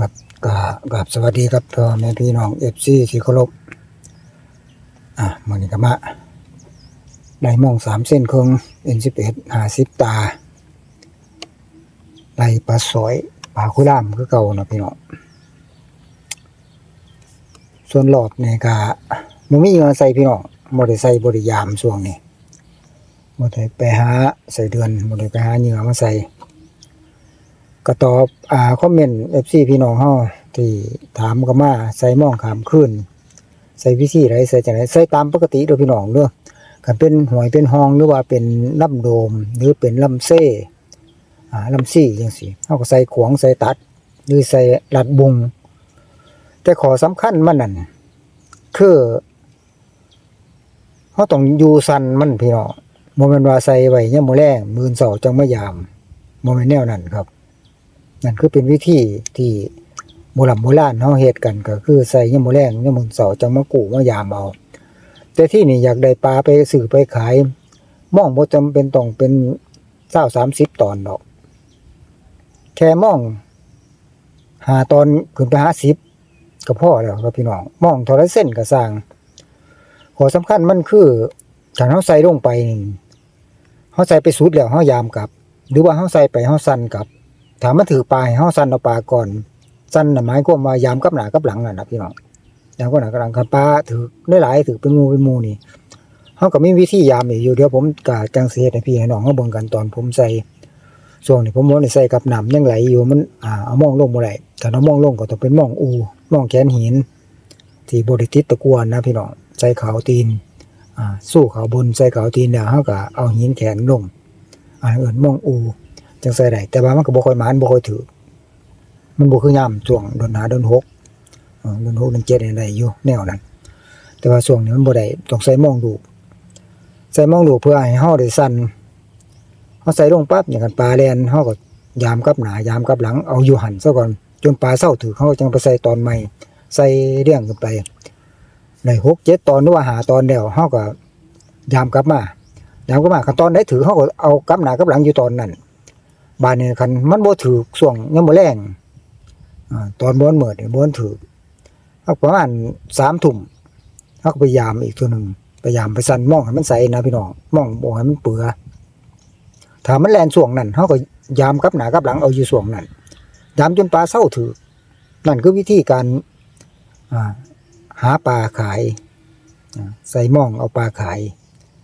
ครับกราบกราบสวัสดีครับพ่อแม่พี่น้องเอฟซีที่เคารพอะมันนี้ก็มาได้มองสามเส้นครึ่งเอ็นสิบเอ็ดห้าสิบตาไล่ปลาสอยปลาคุล่ามคือเก่านะพี่น้องส่วนหลอดเนี่ยก็มันมีเงินใส่พี่น้องบ่ได้ใส่บริยามช่วงนี้บ่ได้ไปหาใส่เดือนบ่ได้ไปหาเหงื่อมาใส่ ก็ตอบอ่าคอมเมนต์ FC พี่น้องเฮาที่ถามก็มาใส่มองขามขึ้นใส่วิธีไรใส่จังไดใส่ตามปกติเด้อพี่น้องเด้อคันเป็นหวยเป็นหองหรือว่าเป็นลำโดม หรือเป็นลำเซ่อ่าลำซี่จังซี่เฮาก็ใส่ขวงใส่ตัด หรือใส่ลัดบุง แต่ขอสำคัญมันนั่นคือเฮาต้องอยู่สันมันพี่น้องบ่แม่นว่าใส่ไว้ยามมื้อแลงมื้อเช้าจังมายามบ่แม่นแนวนั้นครับ นั่นคือเป็นวิธีที่โบราณโบราณเฮาเฮ็ดกันก็คือใส่ยามมื้อแลงยามมื้อเช้าจังมากู้มายามเอาแต่ที่นี่อยากได้ปลาไปซื้อไปขายมองบ่จำเป็นต้องเป็น20 30ตอนดอก แค่มองหาตอนขึ้นไป50ก็พอแล้วครับพี่น้องมองท่าไรเส้นก็สร้างขอสำคัญมันคือถ้าเฮาใส่ลงไปเฮาใส่ไปสุดแล้วเฮายามกลับ หรือว่าเฮาใส่ไปเฮาสั่นกลับ ถามมันถือปลาให้เฮาสั่นเอาปลาก่อน สั่นน่ะหมายความว่ายามกับหน้ากับหลังน่ะนะพี่น้องยามกับหน้ากับหลังคันปลาถือได้หลายถือเป็นงูเป็นมูนี่เฮาก็มีวิธียามอยู่เดี๋ยวผมก็จังเฮ็ดให้พี่ให้น้องเฮาเบิ่งกันตอนผมใส่ช่วงนี้ผมบ่ได้ใส่กับน้ำยังไหลอยู่มันอ่าเอามองลงบ่ได้ถ้าเอามองลงก็ต้องเป็นมองอูมองแขนหินที่บ่ได้ติตะกวนนะพี่น้องใส่ขาวตีนอ่าสู้ขาวบนใส่ขาวตีนแล้วเฮาก็เอาหินแขนลงอ่าเอิ้นมองอู จังใส่ได้แต่ว่ามันก็บ่ค่อยมานบ่ค่อยถือมันบ่คือยามช่วงดนหาดนหกดนหกดนเจ็ดนี่ได้อยู่แนวนั้น แต่ว่าช่วงนี้มันบ่ได้ต้องใส่มองดูใส่มองดูเพื่อให้เฮาได้สั่นเฮาใส่ลงปั๊บอย่างกันปลาแลนเฮาก็ยามกับหนายามกับหลังเอาอยู่หันซะก่อนจนปลาเศร้าถือเฮาจังไปใส่ตอนใหม่ ใส่เรื่องขึ้นไปได้หกเจ็ดตอนหรือว่าหาตอนแล้วเฮาก็ยามกลับมายามกลับมาคันตอนไหนถือเฮาก็เอากับหนากับหลังอยู่ตอนนั้น บานนี้คันมันบ่ถือช่วงยามมื้อแลงอ่าตอนบ่อนเมิดนี่บ่อนถือเฮาประมาณ3ทุ่มเฮาก็พยายามอีกตัวหนึ่งพยายามไปสั่นมองให้มันใสนะพี่น้องมองบ่ให้มันเปื้อถ้ามันแลนช่วงนั้นเฮาก็ยามกับหน้ากับหลังเอาอยู่ช่วงนั้นยามจนปลาเศร้าถือนั่นคือวิธีการหาปลาขายใส่ม่องเอาปลาขาย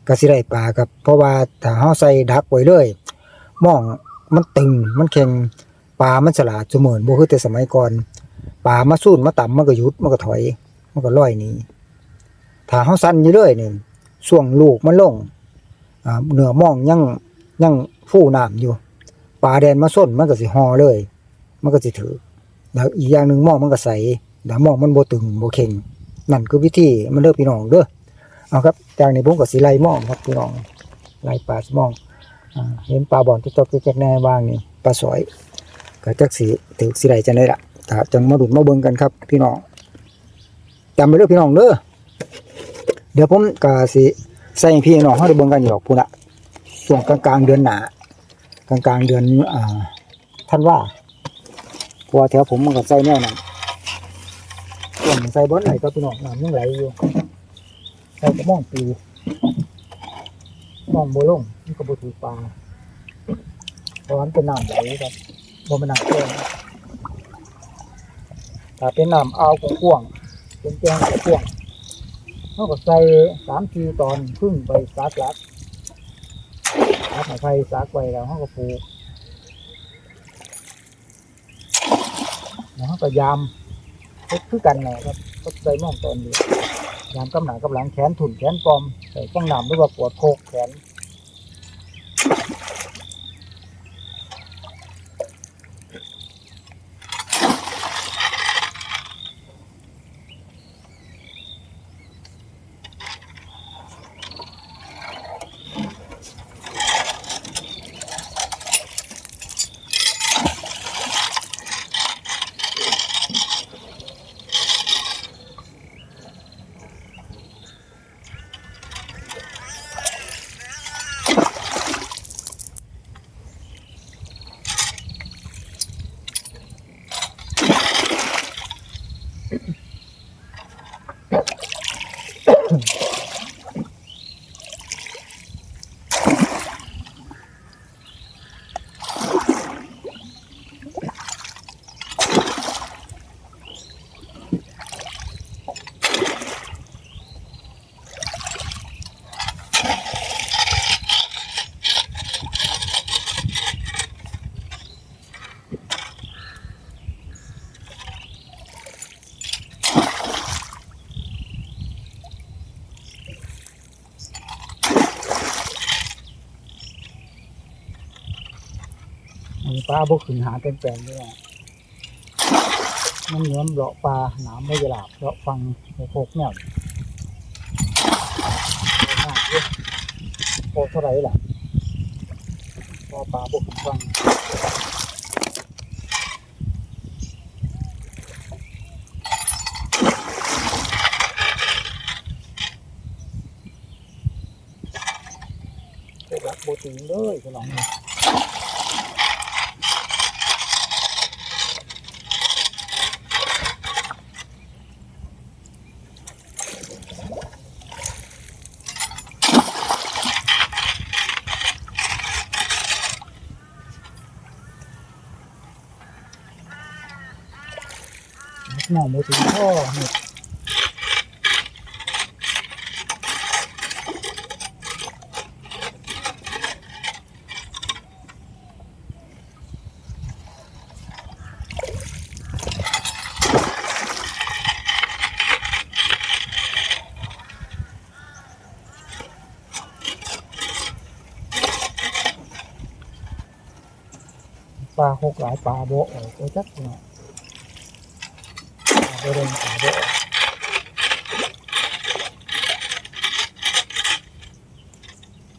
ก็สิได้ปลาครับ เพราะว่าถ้าเฮาใส่ดักไว้เลยม่อง มันตึงมันแข็งปลามันฉลาดเสมือนบ่คือแต่สมัยก่อนปลามาสู้มาต่ำมันก็ยุดมันก็ถอย มันก็ลอยหนีถ้าเฮาสั่นอยู่เรื่อยนี่ช่วงลูกมันลงอ่าเนื้อมองยังยังฟูน้ำอยู่ปลาแดนมาส้นมันก็สิหอเลย มันก็สิถือแล้วอีกอย่างหนึ่งมองมันก็ใสแล้วมองมันโบตึงโบเข็งนั่นคือวิธีมันเด้อพี่น้องเด้อเอาครับจากนี้ผมก็สิไล่มองครับพี่น้องไล่ปลาสมอง เห็นปลาบ่อนที่ตกที่แจกแน่บ้างนี่ปลาสอยก็จักสีถือสิได้จังได๋ล่ะถ้าจังมาดุดมาเบิ่งกันครับ พี่น้องจำไว้เด้อพี่น้องเด้อเดี๋ยวผมก็สิใส่ให้พี่น้องเฮาได้เบิ่งกันอยู่ดอกพุ่นละช่วงกลางๆเดือนหน้ากลางๆเดือนอ่าธันว่าพราะว่าแถวผมมันก็ใส่แนวนั้นช่วนใส่บ่ไหลก็พี่น้องน้ำยังไหลอยู่ใส่กระม่องปี มองโบลงมันก็บถือปลาเพราะมันเป็นน้ำไหลครับบ่เป็นน้ำแก้งถ้าเป็นน้ำเอ่าวกว้างเป็นแก้งกว้างเขาก็ใส่สามทีตอนครึ่งไปซักลักซักไม้ไผ่ซักไว้แล้วเขาก็ปลูกแล้วเขาก็ยามคือกันแหละครับก็ใส่หมองตอนเดียว ยามกำหนากับหลังแขนถุนแขนปลอมใส่ข้งหนำหรือว่าปวดโคกแขน ปลาบ่ขึ้นหาเป็นแปลงด้วยมันเหมือนเลาะปลาหนามไม่หลาบเลาะฟังโคกแนวโอ้มากเลยโอ้เท่าไรล่ะพอปลาบกขึงฟังโคกรักโบตีนเลยสลอง น่อโบตีนพ่อเนี่ยปลาหกหลายปลาโบออกโอ้จักหน่อยปลาโบเดินปลาโบออก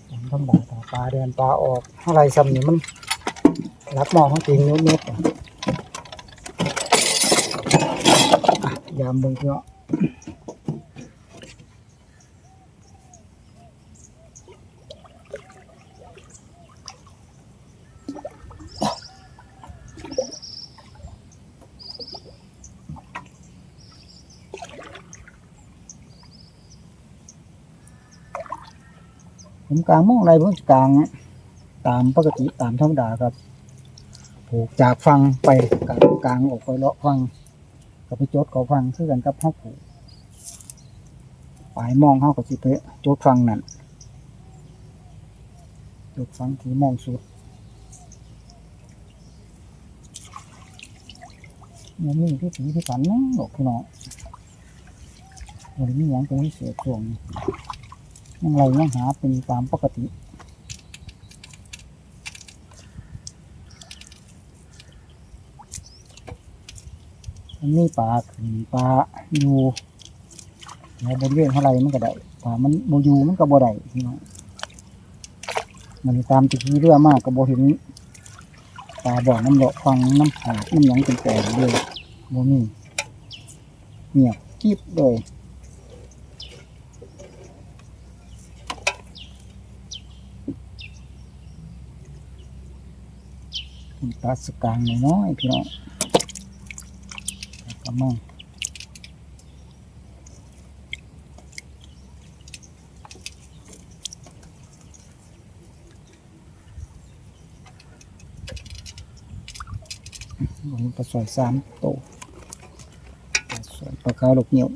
ผมธรรมดาถ้าปลาเดินปลาออกอะไรซ้ำนี่มันรับมองทั้งตีนนิ้วเม็ดอะอะยามเบิ่งพี่เนาะ ผมกลางมองอะไรผมกลางตามปกติตามธรรมดาครับผูกจากฟังไปกลางกลางออกไปเลาะฟังก็ไปโจดเขาฟังคือกันกับห้าผูกปลายมองเขาก็สิไปโจดฟังนั่นโจดฟังที่มองสุดมันมีที่สีที่สันนะหลกพี่น้องวันนี้ยังเป็นพิเศษช่วงนี้ ยังไรยังหาเป็นตามปกติมันมีปลาขึ้นปลาอยู่ในบริเวณเท่าไรมันก็ได้ถ้ามันโบยูมันก็บ่ได้พี่น้องมันตามตะกี้เรือมากก็บ่เห็นปลาบ่อน้ำเลาะฟังน้ำหาน้ำหยังเป็นแต่เลยบ่มีเงียบกิบเลย ปลาสกางน้อยๆพี่น้องกระมังวันนี้ปลาสอยสามโตวปลาสอยปลาขาวลูกเหนียว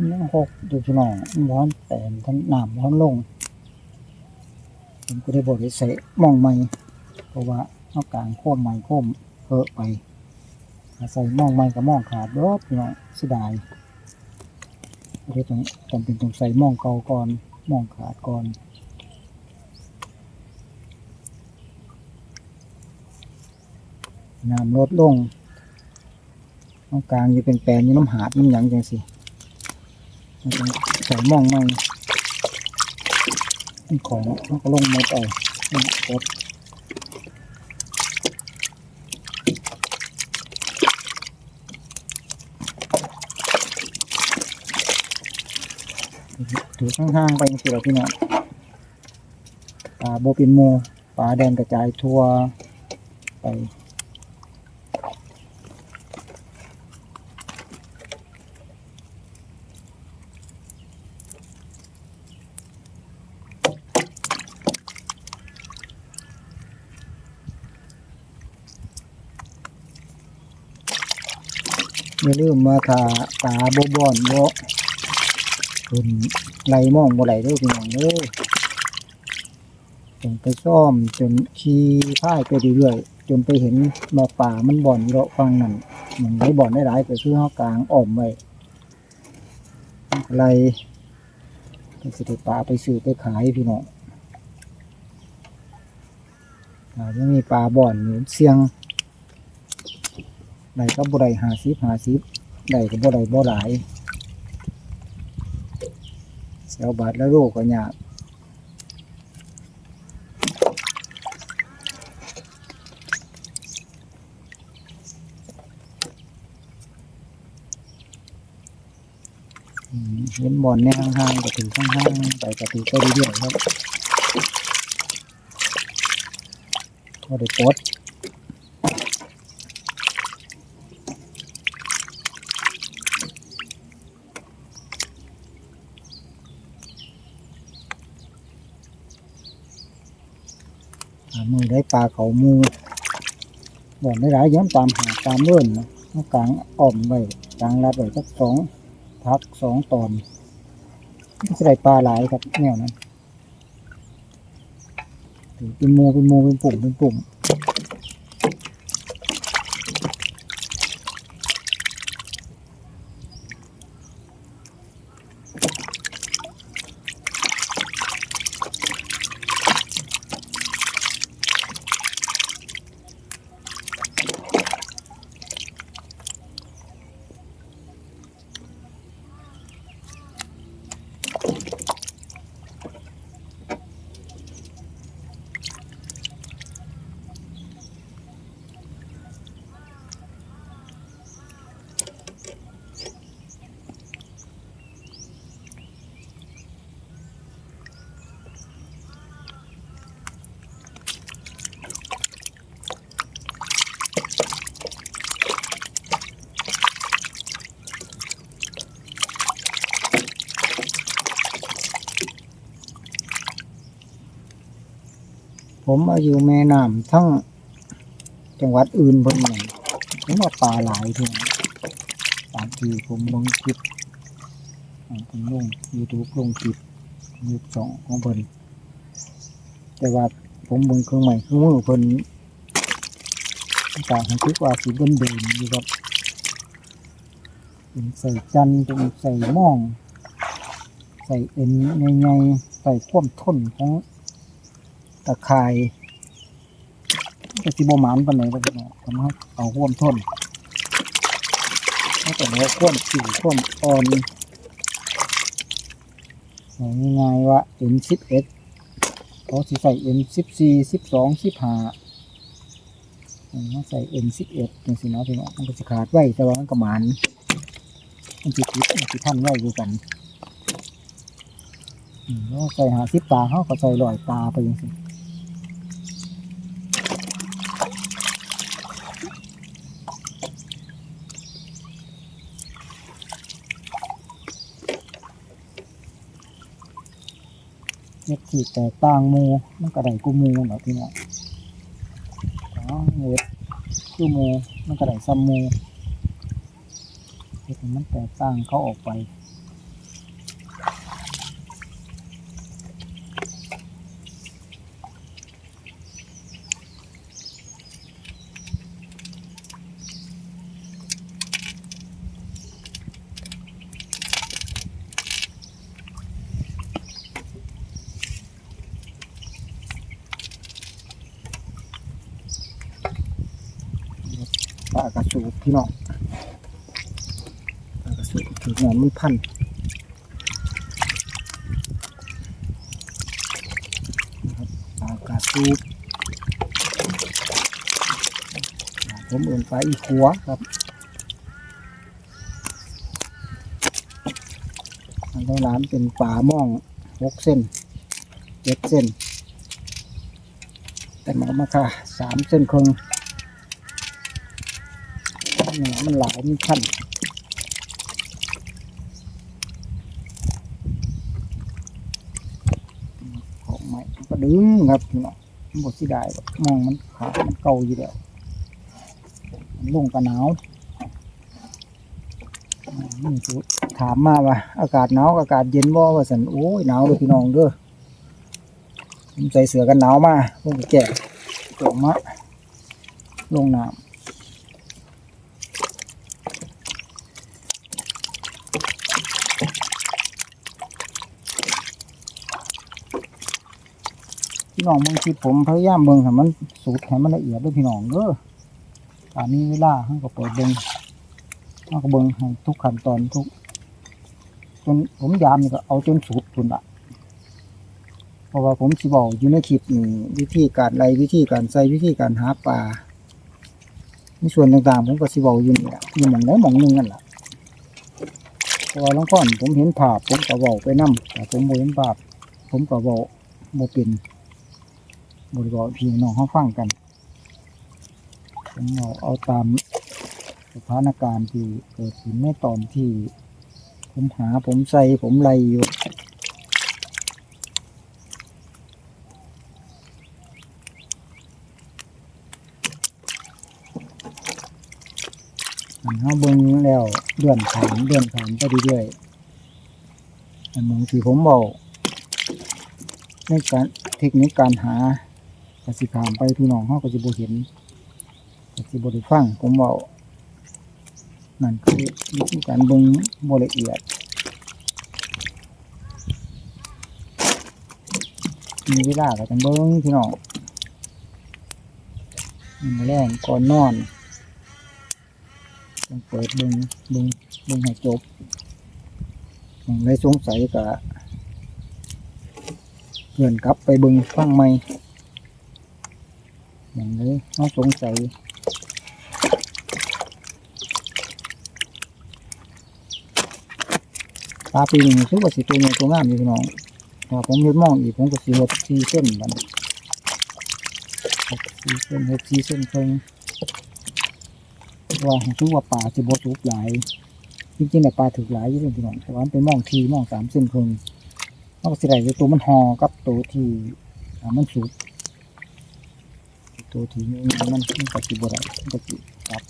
นี่ หกอยู่พี่น้องร้อนแต่ท่านน้ำร้อนลงผมก็ได้บอกให้ใส่มองใหม่เพราะว่าเอากลางโค้มใหม่โค้มเพอะไปใส่มองใหม่กับมองขาดรอบพี่น้องเสียดายก็เลยต้องจำเป็นต้องใส่มองเก่าก่อนมองขาดก่อนน้ำลดลงเอากลางอยู่เป็นแปลนอยู่น้ำหาดน้ำหยังจังสิ ใส่มองใม่ของก็ลงมดไปนะครัถือข้างๆไปสิเราพี่น้องปลาโบปินโมปลาแดงกระจายทั่วไป อย่าลืมมาทาตาบ่บอนบ่เป็นไหลมองบ่ไหลเด้อพี่น้องเด้อจนไปซ่อมจนขี่พายไปเรื่อยๆจนไปเห็นมาป่ามันบ่อนเลาฟังนั่นมันได้บ่อนได้หลายก็คือเฮากลางอ้อมไว้ไหลก็สิได้ปลาไปซื้อไปขายพี่น้องถ้าไม่มีปลาบ่อนเสี่ยง ได้ก็บ่ได้หาสิบหาสิบได้ก็บ่ได้บ่หลายเสียวบาทแล้วโลกก็ยากเห็นบอลในห่างๆก็ถือข้างๆไปก็ถือไปเรื่อยๆครับก็ได้ปด หามือได้ ปลาเขามูบ่อนไม่หลายย้อนตามหาตามเลื่อนนะกลางอ่อมไว้กลางรัดไว้สักสองพักสองตอนก็จะได้ปลาหลายครับแนวนั้นเป็นมูเป็นมูเป็นปุ่มเป็นปุ่ม ผมมาอยู่แม่น้ำทั้งจังหวัดอื่นบนหนึ่งผมว่าปลาหลายทีนะตามที่ผมลงคลิปอ่าผมลงยูทูบลงคลิปยูสองของเพิ่นแต่ว่าผมเบิ่งเครื่องใหม่เครื่องมือเพิ่นต่างกันคิดว่าสีเดิมเดิมๆอยู่ครับเป็นใส่จันทร์เป็นใส่ม่อง ใส่เอ็นใหญ่ๆใส่ความทนของ ตะข่ายก็สิบหมานปานไหนก็ได้ทำให้เอาควมทนถ้าแต่ว่าความสิวความอ่อนเอาง่ายๆว่า M11 เขาสิใส่ M14 12 15เขาใส่ M11 จังซี่เนาะพี่น้องมันก็สิขาดไว้แต่ว่ามันก็หมาน มันสิติดมันสิทันไว้อยู่กันอืมแล้วใส่หาสิบตาเขาก็ใส่ลอยตาไปอยังสิ ที่แตกต่างมูมันก็ได้กูมูเนาะพี่น้องอ๋อเฮ็ดกูมูมันก็ได้ซัมมูเฮ็ดมันแตกต่างเขาออกไป ปลากระสูบ พี่น้องกระสูบถือหอนมันพันครับปลากระสูบผมเอื่นปอีขัวครับอันร้านเป็นป่าม่องหกเส้นเจ็ดเส้น แต่มันมาค่ะสามเส้นครึ่ง เนี่ยมันหลายมันขั้นของใหม่ก็ดึงครับพี่น้องมันบดสิได้หรอกมองมันขามันเก่าอยู่แล้วมันลงกระหนาวนี่ถามมาว่า อากาศหนาวกับอากาศเย็นบ่ว่าสันโอ้ยหนาวเลยพี่น้องเด้อผมใส่เสื้อกันหนาวมาลงไปแก่ลงมาลงน้ำ พี่น้องบางทีผมพยายามเบิ่งให้มันสูตรให้มันละเอียดด้วยพี่น้องเด้อตอนนี้เวลาให้ก็เปิดเบิ่งให้ก็เบิ่งให้ทุกขั้นตอนทุก จนผมยามนี่ก็เอาจนสุดทุนละเพราะว่าผมสิบอกอยู่ในคลิปนี่วิธีการไรวิธีการใส่วิธีการหาปลาในส่วนต่างๆ ผมก็สิบอกอยู่นี่แหละอยู่หมองไหนหมองหนึงนั่นแหละพราะว่าหลวงพ่อนผมเห็นภาพผมก็บอกไปนํแต่ผมบ่เห็นภาพ ผมก็บอกบ่เป็น บริบอกพี่น้องเขาฟังกันผมเอาเอาตามสถานการณ์ที่เกิดขึ้นในตอนที่ ผมหาผมใส่ผมไล่อยู่อันเฮาเบิ่งแล้วเดือนผ่านเดือนผ่านไปเรื่อยๆอันหนึ่งที่ผมบอกในการเทคนิคการหา กสิขามไปพี่น้องเฮาก็สิบ่เห็นก็สิบ่ได้ฟังผมบอกนั่นคือวิธีการเบิ่งบ่ละเอียดมีเวลาก็ต้องเบิ้งพี่น้องมีแรงก่อนนอนต้องเปิดเบิ้งเบิ้งเบิ้งให้จบอย่างไรสงสัยก็เพื่อนกลับไปเบิ้งฟังใหม่ อย่างไรน้องสงสัยปลาปีนี้รู้สึกว่าสิตัวใหญ่ตัวงามอยู่พี่น้องถ้าผมเห็นมองอีกผมก็สีหกสี่เส้นบันหกสีเส้นหกสี่เส้นเพิ่งว่าผมคิดว่าปลาจะบดสุกหลายจริงๆเนี่ยปลาถึกหลายอยู่เลยพี่น้องแต่ว่ามันเป็นมองทีมองสามเส้นเพิ่งนอกจากไรตัวมันหอกับตัวที่มันสุก ตัวที่นี่มันมันก็สิบได้มันก็สิครับ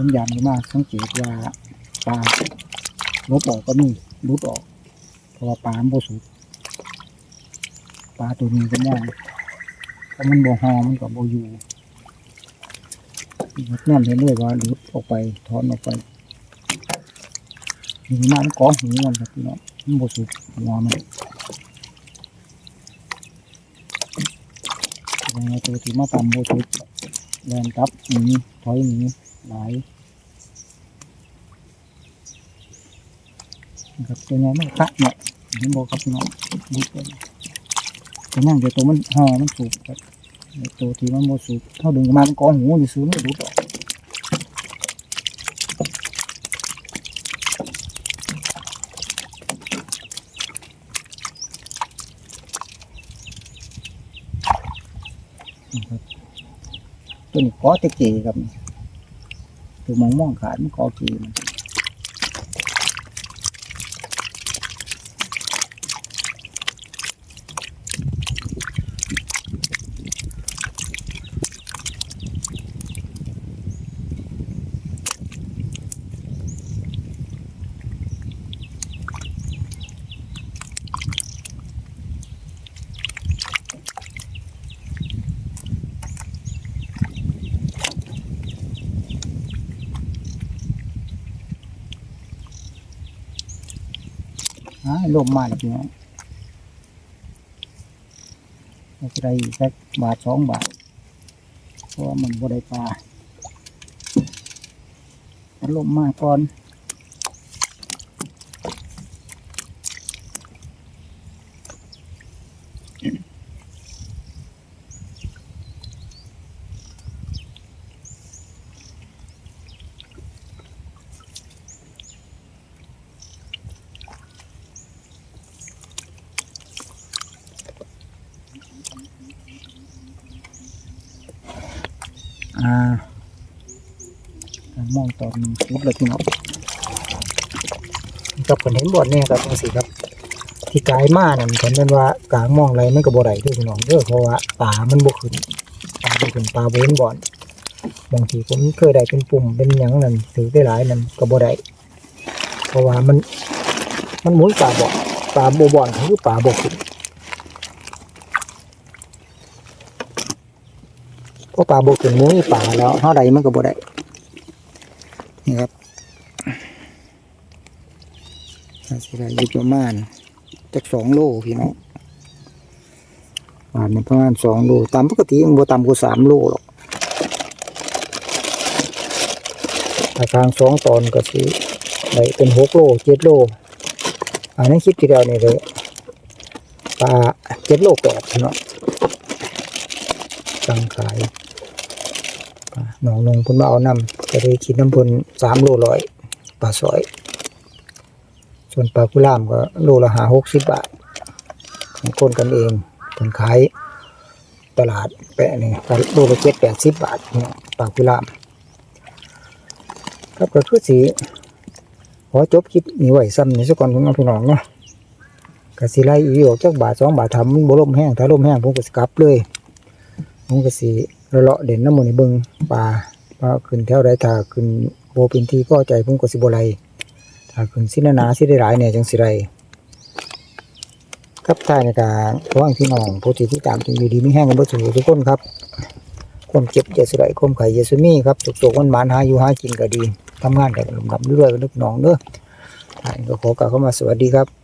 ผมยามมากสังเกตว่าปลาลบออกก็มีรุดออกเพราะว่าปลามันบ่สุกปลาตัวนี้ก็มองถ้ามันบ่หอมันก็บ่อยู่นั่นเห็นเลยว่ารุดออกไปถอนออกไปนี่มันมันกาะหูมันครับพี่น้องมันบ่สุกหัวมันยังไงตัวที่มาตำบ่สุกแลนกลับหนีถอยหนี หลายนะครับตัวนี้มันคะเนี่ยเห็นบอกครับพี่น้องดูตัวตัวนั่งเดี๋ยวตัวมันห่อมันสูบครับตัวที่มันโมสูบเท่าดึงออกมามันก้อนหูอยู่ซื้อไม่รู้ดอตัวนี้ก้อตะเกียครับ คือมองมองขาดมันก็กีมัน ให้ลมมาแล้วพี่น้องเราจะไรอีกสักบาทสองบาทเพราะมันบ่ได้ปลาถ้าลมมาก่อน อ่าการมองตอนนี้ชุดเลยพี่น้องกับคนเห็นบอดเนี่ยครับจังสิครับ ที่กายมานั่นคนเป็นว่ากลางมองอะไรมันก็บ่ได้ด้วยพี่น้องเด้อเพราะว่าป่ามันบ่ขึ้นป่าบ่ขึ้นป่าเห็นบอดบางทีผมเคยได้เป็นปุ่มเป็นหยังนั่นถือได้หลายนั่นก็บ่ได้เพราะว่ามัน มันหมุนป่าบ่ป่าบ่บ่อนคือป่าบ่ขึ้น พราะปลาบกถึงมุ้ยป่าแล้วเท่าใดมันก็บ่ได้นี่ครับน่าสิได้อยู่ประมาณจากสองโลพี่น้องป่านนี้ประมาณสองโลตามปกติมันบ่ต่ำกว่าสามโลหรอกถ้าทางสองตอนก็สิได้เป็นหกโลเจ็ดโลอันนั้นคิดทีเดียวนี่เลยปลาเจ็ดโลแปดพี่น้องตั้งขาย หนองนงพุ่นมาเอาน้ำจะได้คิดน้ำพุ่นสามโลร้อยปลาสอย ส่วนปลากุล่ามก็โลละหาหกสิบบาทของคนกันเองผลขายตลาดแปะนี่ก็โลละเจ็ดแปดสิบบาทเนี่ยปลากุล่ามครับก็คือสีขอจบคลิปนี้ไว้ซ้ำนี่สักก่อนพี่น้องพี่น้องเนาะกสิไล่อีกจากบาทสองบาททำมันบ่ล่มแห้งถ้าล่มแห้งผมก็สกลับเลยผมก็สิ เลาะเด่นน้ำมันในเบิงปลาปลาขึ้นแถวใดถ้าขึ้นโบเป็นที่ก็ใจผมก็สิบไหลถ้าขึ้นสิหนาสิได้หลายเนี่ยจังสิไรครับท่ายในการขอให้พี่น้องผู้ที่ที่ตามที่อยู่ดีไม่แห้งกันบ่สูทุกคนครับความเจ็บอย่าสุดไรความไข่อย่าสุมีครับจุกๆวันหมานหาอยู่หากินก็ดีทำงานกับลำดับเรื่อยๆกับลูกน้องเด้อท่านก็ขอกล่าวเข้ามาสวัสดีครับ